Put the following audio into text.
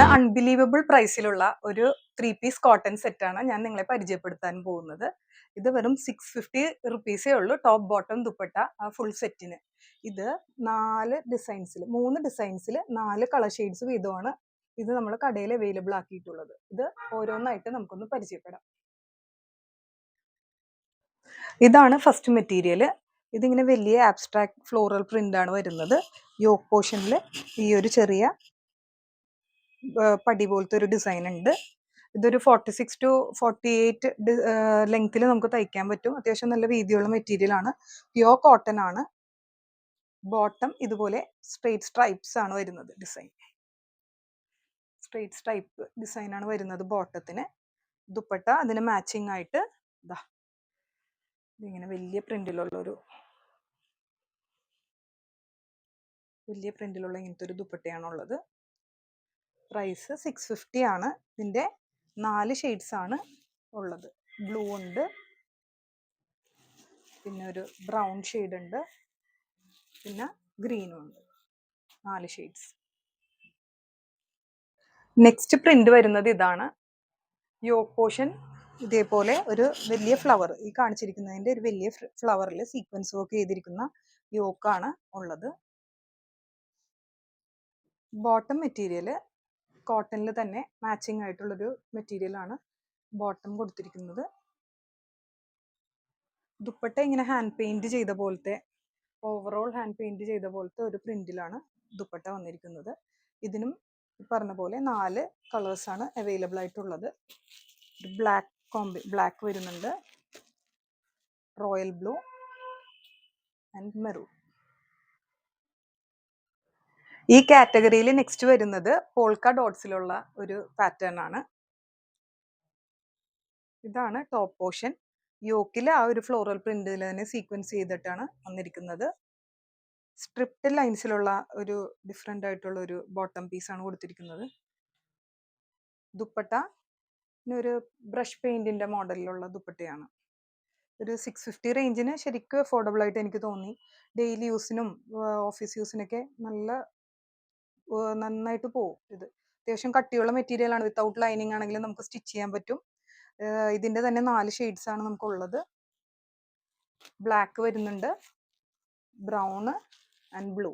Achievable പ്രൈസിലുള്ള ഒരു three piece cotton സെറ്റാണ് ഞാൻ നിങ്ങളെ പരിചയപ്പെടുത്താൻ പോകുന്നത്. ഇത് വെറും സിക്സ് ഫിഫ്റ്റി റുപ്പീസേ ഉള്ളൂ ടോപ്പ് ബോട്ടം ദുപ്പട്ട ഫുൾ സെറ്റിന് ഇത് നാല് ഡിസൈൻസിൽ മൂന്ന് ഡിസൈൻസിൽ നാല് കളർ ഷെയ്ഡ്സ് വീതമാണ് ഇത് നമ്മൾ കടയിൽ അവൈലബിൾ ആക്കിയിട്ടുള്ളത്. ഇത് ഓരോന്നായിട്ട് നമുക്കൊന്ന് പരിചയപ്പെടാം. ഇതാണ് ഫസ്റ്റ് മെറ്റീരിയൽ ഇതിങ്ങനെ വലിയ ആബ്സ്ട്രാക്ട് ഫ്ലോറൽ പ്രിന്റ് ആണ് വരുന്നത്. യോക്ക് പോർഷനിൽ ഈ ഒരു ചെറിയ പടി പോലത്തെ ഒരു ഡിസൈൻ ഉണ്ട്. ഇതൊരു forty six to forty eight ലെങ്ത്തിൽ നമുക്ക് തയ്ക്കാൻ പറ്റും. അത്യാവശ്യം നല്ല വീതിയുള്ള മെറ്റീരിയൽ ആണ്. പ്യോർ കോട്ടൺ ആണ്. ബോട്ടം ഇതുപോലെ സ്ട്രെയിറ്റ് സ്ട്രൈപ്സ് ആണ് വരുന്നത് ഡിസൈൻ സ്ട്രെയിറ്റ് സ്ട്രൈപ്പ് ഡിസൈൻ ആണ് വരുന്നത് ബോട്ടത്തിന് ദുപ്പട്ട അതിന് മാച്ചിങ് ആയിട്ട് ഇതാ ഇതിങ്ങനെ വലിയ പ്രിന്റിലുള്ളൊരു വലിയ പ്രിന്റിലുള്ള ഇങ്ങനത്തെ ഒരു ദുപ്പട്ടയാണുള്ളത്. പ്രൈസ് സിക്സ് ഫിഫ്റ്റി ആണ്. ഇതിന്റെ നാല് ഷെയ്ഡ്സ് ആണ് ഉള്ളത്. ബ്ലൂ ഉണ്ട്. പിന്നെ ഒരു ബ്രൗൺ ഷെയ്ഡ് ഉണ്ട്. പിന്നെ ഗ്രീനും ഉണ്ട്. നാല് ഷെയ്ഡ്സ്. നെക്സ്റ്റ് പ്രിന്റ് വരുന്നത് ഇതാണ്. യോക്ക് പോഷൻ ഇതേപോലെ ഒരു വലിയ ഫ്ലവർ ഈ കാണിച്ചിരിക്കുന്നതിന്റെ ഒരു വലിയ ഫ്ലവറിൽ സീക്വൻസ് വർക്ക് ചെയ്തിരിക്കുന്ന യോക്കാണ് ഉള്ളത്. ബോട്ടം മെറ്റീരിയൽ കോട്ടണിൽ തന്നെ മാച്ചിങ് ആയിട്ടുള്ളൊരു മെറ്റീരിയലാണ് ബോട്ടം കൊടുത്തിരിക്കുന്നത്. ദുപ്പട്ട ഇങ്ങനെ ഹാൻഡ് പെയിന്റ് ചെയ്ത പോലത്തെ ഓവറോൾ ഹാൻഡ് പെയിന്റ് ചെയ്ത പോലത്തെ ഒരു പ്രിന്റിലാണ് ദുപ്പട്ട വന്നിരിക്കുന്നത്. ഇതിനും പറഞ്ഞ പോലെ നാല് കളേഴ്സാണ് അവൈലബിൾ ആയിട്ടുള്ളത്. ബ്ലാക്ക് കോമ്പി ബ്ലാക്ക് വരുന്നുണ്ട്. റോയൽ ബ്ലൂ ആൻഡ് മെറൂൺ ഈ കാറ്റഗറിയിൽ നെക്സ്റ്റ് വരുന്നത് പോൾക്ക ഡോട്ട്സിലുള്ള ഒരു പാറ്റേൺ ആണ്. ഇതാണ് ടോപ്പ് പോർഷൻ യോക്കിൽ ആ ഒരു ഫ്ലോറൽ പ്രിന്റിൽ തന്നെ സീക്വൻസ് ചെയ്തിട്ടാണ് വന്നിരിക്കുന്നത്. സ്ട്രിപ്റ്റ് ലൈൻസിലുള്ള ഒരു ഡിഫറെന്റ് ആയിട്ടുള്ള ഒരു ബോട്ടം പീസാണ് കൊടുത്തിരിക്കുന്നത്. ദുപ്പട്ട പിന്നെ ഒരു ബ്രഷ് പെയിന്റിന്റെ മോഡലിലുള്ള ദുപ്പട്ടയാണ്. ഒരു സിക്സ് ഫിഫ്റ്റി റേഞ്ചിന് ശരിക്കും അഫോർഡബിൾ ആയിട്ട് എനിക്ക് തോന്നി. ഡെയിലി യൂസിനും ഓഫീസ് യൂസിനൊക്കെ നല്ല നന്നായിട്ട് പോകും ഇത് അത്യാവശ്യം കട്ടിയുള്ള മെറ്റീരിയൽ ആണ്. വിത്തൗട്ട് ലൈനിങ് ആണെങ്കിലും നമുക്ക് സ്റ്റിച്ച് ചെയ്യാൻ പറ്റും. ഇതിന്റെ തന്നെ നാല് ഷെയ്ഡ്സ് ആണ് നമുക്കുള്ളത്. ബ്ലാക്ക് വരുന്നുണ്ട്. Brown and blue